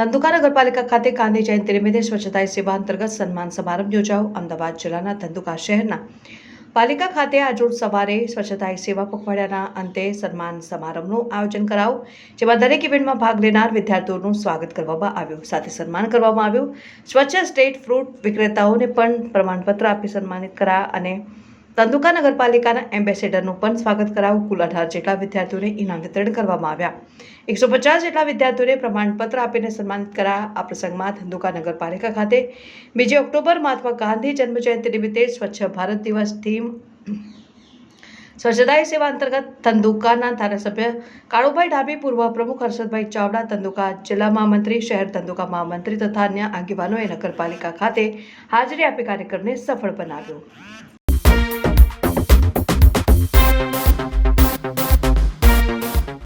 ધંધુકા નગરપાલિકા ખાતે ગાંધી જયંતિ નિમિત્તે સ્વચ્છતા સેવા અંતર્ગત સન્માન સમારંભ યોજાયો. અમદાવાદ જિલ્લાના ધંધુકા શહેરના પાલિકા ખાતે આજોડ સવારે સ્વચ્છતા સેવા પખવાડિયાના અંતે સન્માન સમારંભનું આયોજન કરાવો જેમાં દરેક ઇવેન્ટમાં ભાગ લેનાર વિદ્યાર્થીઓનું સ્વાગત કરવામાં આવ્યું. સાથે સન્માન કરવામાં આવ્યું. સ્વચ્છ સ્ટેટ ફ્રૂટ વિક્રેતાઓને પણ પ્રમાણપત્ર આપી સન્માનિત કરાયા અને ધંધુકા નગરપાલિકાના એમ્બેસેડરનું પણ સ્વાગત કરાવું. કુલ અઢાર જેટલા વિદ્યાર્થીઓને ઇનામ વિતરણ કરવામાં આવ્યા. એકસો પચાસ જેટલા વિદ્યાર્થીઓને પ્રમાણપત્ર આપીને સન્માનિત કરાયા. આ પ્રસંગમાં ધંધુકા નગરપાલિકા ખાતે બીજી ઓક્ટોબર મહાત્મા ગાંધી જન્મજયંતિ નિમિત્તે સ્વચ્છ ભારત દિવસ થીમ સ્વચ્છતા સેવા અંતર્ગત ધંધુકાના ધારાસભ્ય કાળુભાઈ ડાબી પૂર્વ પ્રમુખ હર્ષદભાઈ ચાવડા ધંધુકા જિલ્લા મહામંત્રી, શહેર ધંધુકા મહામંત્રી તથા અન્ય આગેવાનોએ નગરપાલિકા ખાતે હાજરી આપી કાર્યક્રમને સફળ બનાવ્યો.